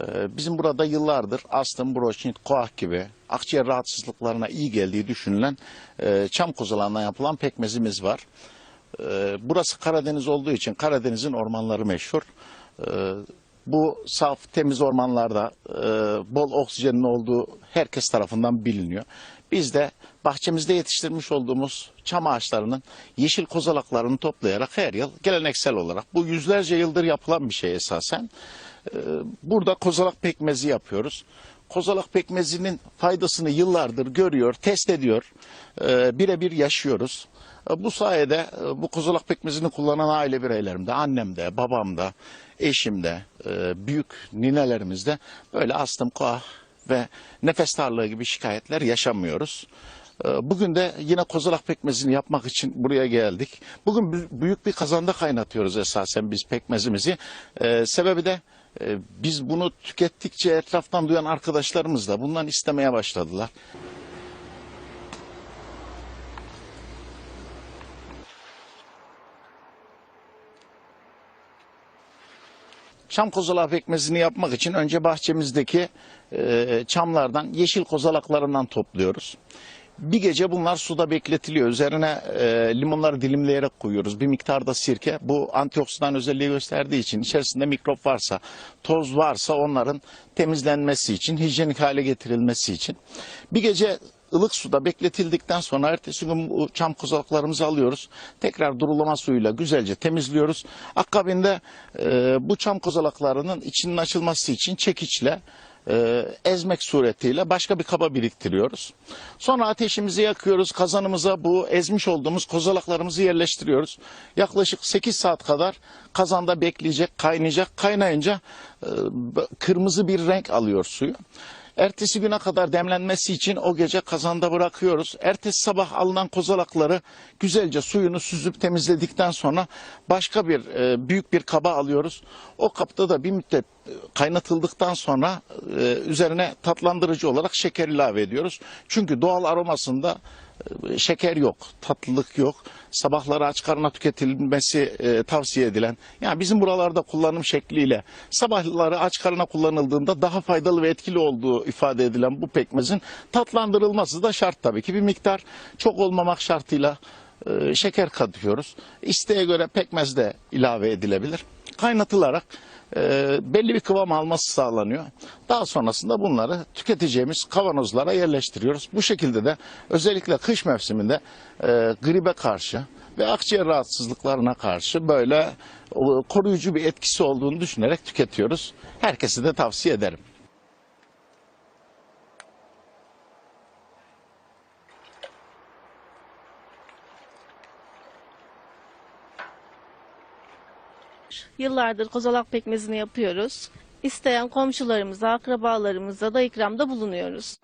Ee, Bizim burada yıllardır astım, bronşit, koah gibi akciğer rahatsızlıklarına iyi geldiği düşünülen e, çam kozalağından yapılan pekmezimiz var. Ee, Burası Karadeniz olduğu için Karadeniz'in ormanları meşhur. Ee, Bu saf, temiz ormanlarda e, bol oksijenin olduğu herkes tarafından biliniyor. Biz de bahçemizde yetiştirmiş olduğumuz çam ağaçlarının yeşil kozalaklarını toplayarak her yıl geleneksel olarak bu yüzlerce yıldır yapılan bir şey esasen. Ee, Burada kozalak pekmezi yapıyoruz. Kozalak pekmezinin faydasını yıllardır görüyor, test ediyor, e, birebir yaşıyoruz. E, Bu sayede e, bu kozalak pekmezini kullanan aile bireylerimde, annemde, babamda, eşimde, e, büyük ninelerimizde böyle astım, koah ve nefes darlığı gibi şikayetler yaşamıyoruz. Bugün de yine kozalak pekmezini yapmak için buraya geldik. Bugün bü- büyük bir kazanda kaynatıyoruz esasen biz pekmezimizi. Sebebi de biz bunu tükettikçe etraftan duyan arkadaşlarımız da bundan istemeye başladılar. Çam kozalak pekmezini yapmak için önce bahçemizdeki e, çamlardan yeşil kozalaklarından topluyoruz. Bir gece bunlar suda bekletiliyor. Üzerine e, limonları dilimleyerek koyuyoruz. Bir miktarda sirke. Bu antioksidan özelliği gösterdiği için içerisinde mikrop varsa, toz varsa onların temizlenmesi için, hijyenik hale getirilmesi için. Bir gece ılık suda bekletildikten sonra ertesi gün bu çam kozalaklarımızı alıyoruz. Tekrar durulama suyuyla güzelce temizliyoruz. Akabinde e, bu çam kozalaklarının içinin açılması için çekiçle e, ezmek suretiyle başka bir kaba biriktiriyoruz. Sonra ateşimizi yakıyoruz. Kazanımıza bu ezmiş olduğumuz kozalaklarımızı yerleştiriyoruz. Yaklaşık 8 saat kadar kazanda bekleyecek, kaynayacak. Kaynayınca e, kırmızı bir renk alıyor suyu. Ertesi güne kadar demlenmesi için o gece kazanda bırakıyoruz. Ertesi sabah alınan kozalakları güzelce suyunu süzüp temizledikten sonra başka bir e, büyük bir kaba alıyoruz. O kapta da bir müddet e, kaynatıldıktan sonra e, üzerine tatlandırıcı olarak şeker ilave ediyoruz. Çünkü doğal aromasında şeker yok, tatlılık yok. Sabahları aç karnına tüketilmesi e, tavsiye edilen. Yani bizim buralarda kullanım şekliyle sabahları aç karnına kullanıldığında daha faydalı ve etkili olduğu ifade edilen bu pekmezin tatlandırılması da şart tabii ki. Bir miktar çok olmamak şartıyla e, şeker katıyoruz. İsteğe göre pekmez de ilave edilebilir. Kaynatılarak e, belli bir kıvam alması sağlanıyor. Daha sonrasında bunları tüketeceğimiz kavanozlara yerleştiriyoruz. Bu şekilde de özellikle kış mevsiminde e, gribe karşı ve akciğer rahatsızlıklarına karşı böyle o, koruyucu bir etkisi olduğunu düşünerek tüketiyoruz. Herkese de tavsiye ederim. Yıllardır kozalak pekmezini yapıyoruz. İsteyen komşularımıza, akrabalarımıza da ikramda bulunuyoruz.